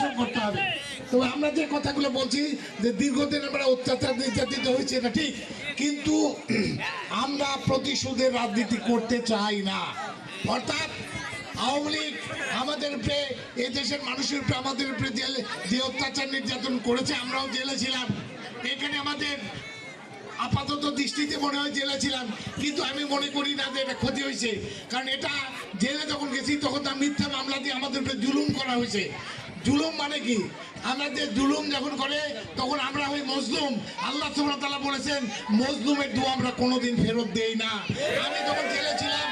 হবে। তো আমরা যে কথাগুলো বলছি যে দীর্ঘদিন আমরা অত্যাচার নির্যাতিত হয়েছে, এটা ঠিক। কিন্তু আমরা প্রতিশোধের রাজনীতি করতে চাই না। অর্থাৎ আওয়ামী লীগ আমাদের উপরে, এই দেশের মানুষের উপরে, আমাদের উপরে যে অত্যাচার নির্যাতন করেছে, আমরাও জেলে ছিলাম। এখানে আমাদের আপাতত দৃষ্টিতে মনে হয় জেলে ছিলাম। কিন্তু আমি মনে করি না যে এটা ক্ষতি হয়েছে। কারণ এটা জেলে যখন গেছি, তখন তার মিথ্যা মামলা দিয়ে আমাদের উপরে জুলুম করা হয়েছে। জুলুম মানে কি? আমরা যে জুলুম যখন করে, তখন আমরা ওই মজলুম। আল্লাহ সুবাহ বলেছেন, মজলুমের দু আমরা কোনোদিন ফেরত দেই না। আমি যখন জেলে ছিলাম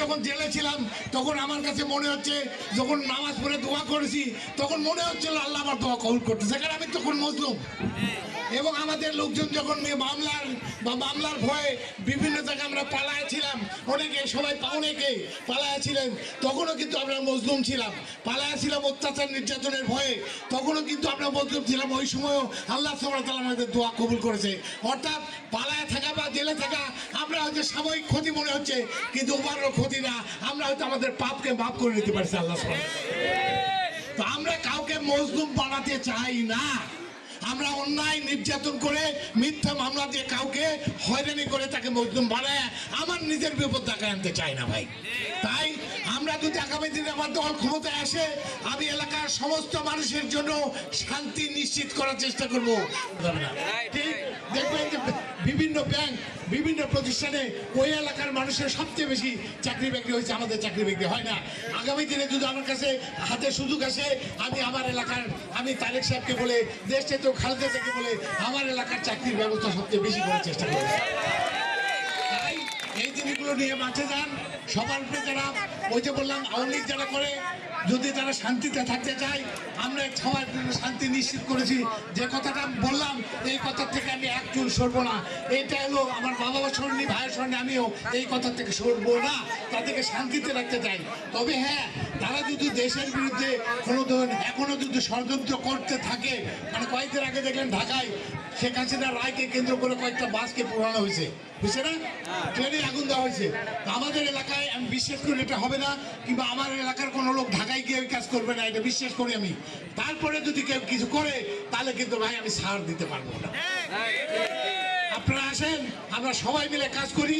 যখন জেলে ছিলাম, তখন আমার কাছে মনে হচ্ছে, যখন নামাজ পড়ে দোয়া করেছি, তখন মনে হচ্ছিল আল্লাহ আমার দোয়া কবুল করতেছে। কারণ আমি তখন মজলুম। এবং আমাদের লোকজন যখন মামলার, বা মামলার ভয়ে বিভিন্ন জায়গায় আমরা পালায় ছিলাম অনেকে, সবাই অনেকে পালায় ছিলেন তখনও কিন্তু আমরা মজলুম ছিলাম। পালায় ছিলাম অত্যাচার নির্যাতনের ভয়ে, তখনও কিন্তু আমরা মজলুম ছিলাম। ওই সময়ও আল্লাহ সাল্লাহ আমাদের দোয়া কবুল করেছে। অর্থাৎ পালায় থাকা বা জেলে থাকা, আমরা হয়তো সাময়িক ক্ষতি মনে হচ্ছে, কিন্তু ওভারও ক্ষতি না আমরা হয়তো আমাদের পাপকে মাফ করে নিতে পারছি, আল্লাহ তো আমরা কাউকে মজলুম বানাতে চাই না। আমরা অন্যায় নির্যাতন করে, মিথ্যা মামলা দিয়ে কাউকে হয়রানি করে তাকে মজলুম বানায়, আমার নিজের বিপদ টাকা আনতে চাই না ভাই। তাই আমরা যদি আগামী দিনে আমার দল ক্ষমতায় আসে, আমি এলাকার সমস্ত মানুষের জন্য শান্তি নিশ্চিত করার চেষ্টা করব। ঠিক? দেখবেন যে বিভিন্ন ব্যাংক, বিভিন্ন প্রতিষ্ঠানে ওই এলাকার মানুষের সবচেয়ে বেশি চাকরি বাকরি হয়েছে, আমাদের চাকরি বাকরি হয় না। আগামী দিনে যদি আমার কাছে হাতে সুযোগ আসে, আমি আমার এলাকার, আমি তারেক সাহেবকে বলে, দেশে তো খালেদা থেকে বলে, আমার এলাকার চাকরির ব্যবস্থা সবচেয়ে বেশি করার চেষ্টা করব। এই জিনিসগুলো নিয়ে মাঠে যান। সবার উপরে যারা ওই যে বললাম, আওয়ামী লীগ যারা করে, যদি তারা শান্তিতে থাকতে চায়, আমরা সবার শান্তি নিশ্চিত করেছি। যে কথাটা বললাম, এই কথার থেকে আমি এক চুল সরবো না। এটা হলো আমার বাবা সরনি ভাইয়ের সরনি আমিও এই কথা থেকে সরবো না। তাদেরকে শান্তিতে রাখতে চাই। তবে হ্যাঁ তারা যদি দেশের বিরুদ্ধে কোনো ধরনের এখনও যদি ষড়যন্ত্র করতে থাকে মানে কয়েকদিন আগে দেখলেন ঢাকায় শেখ হাসিনা রায়কে কেন্দ্র করে কয়েকটা বাসকে পোড়ানো হয়েছে। বুঝছে না? ট্রেনে আগুন দেওয়া হয়েছে। আমাদের এলাকায় আমি বিশ্বাস করি এটা হবে না, কিংবা আমার এলাকার কোনো লোক ঢাকায় গিয়ে কাজ করবে না, এটা বিশ্বাস করি আমি। তারপরে যদি কেউ কিছু করে, তাহলে কিন্তু ভাই আমি ছাড় দিতে পারব না। আপনারা আসেন, আমরা সবাই মিলে কাজ করি।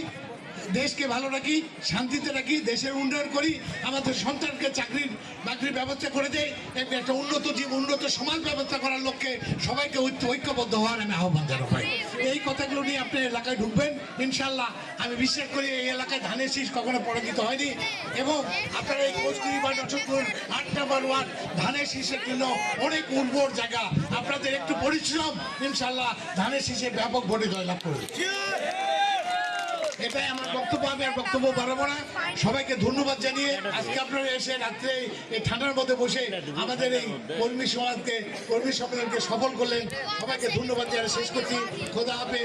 দেশকে ভালো রাখি, শান্তিতে রাখি, দেশের উন্নয়ন করি, আমাদের সন্তানকে চাকরির, বাকরির ব্যবস্থা করে দেয় একটা উন্নত জীব উন্নত সমাজ ব্যবস্থা করার লক্ষ্যে সবাইকে ঐক্য- ঐক্যবদ্ধ হওয়ার আমি আহ্বান জানাব। ভাই এই কথাগুলো নিয়ে আপনি এলাকায় ঢুকবেন। ইনশাল্লাহ আমি বিশ্বাস করি এই এলাকায় ধানের শীষ কখনো পরাজিত হয়নি। এবং আপনারা এই কোচগুড়ি বা নটরপুর আট নাম্বার ধানের শীষের জন্য অনেক উর্বর জায়গা। আপনাদের একটু পরিশ্রম ইনশাল্লাহ ধানের শীষে ব্যাপক ভোটে জয়লাভ করবে এটাই আমার বক্তব্য, আমি আর বক্তব্য বাড়াবো না। সবাইকে ধন্যবাদ জানিয়ে আজকে আপনারা এসে রাত্রে এই ঠান্ডার মধ্যে বসে আমাদের এই কর্মী সমাজকে, কর্মী সম্মেলনকে সফল করলেন। সবাইকে ধন্যবাদ জানিয়ে শেষ করছি। খোদা হাফে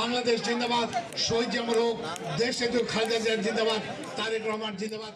বাংলাদেশ জিন্দাবাদ। শহীদ জামর হোক, দেশ সেতু খালেদা জিয়া জিন্দাবাদ, তারেক রহমান জিন্দাবাদ।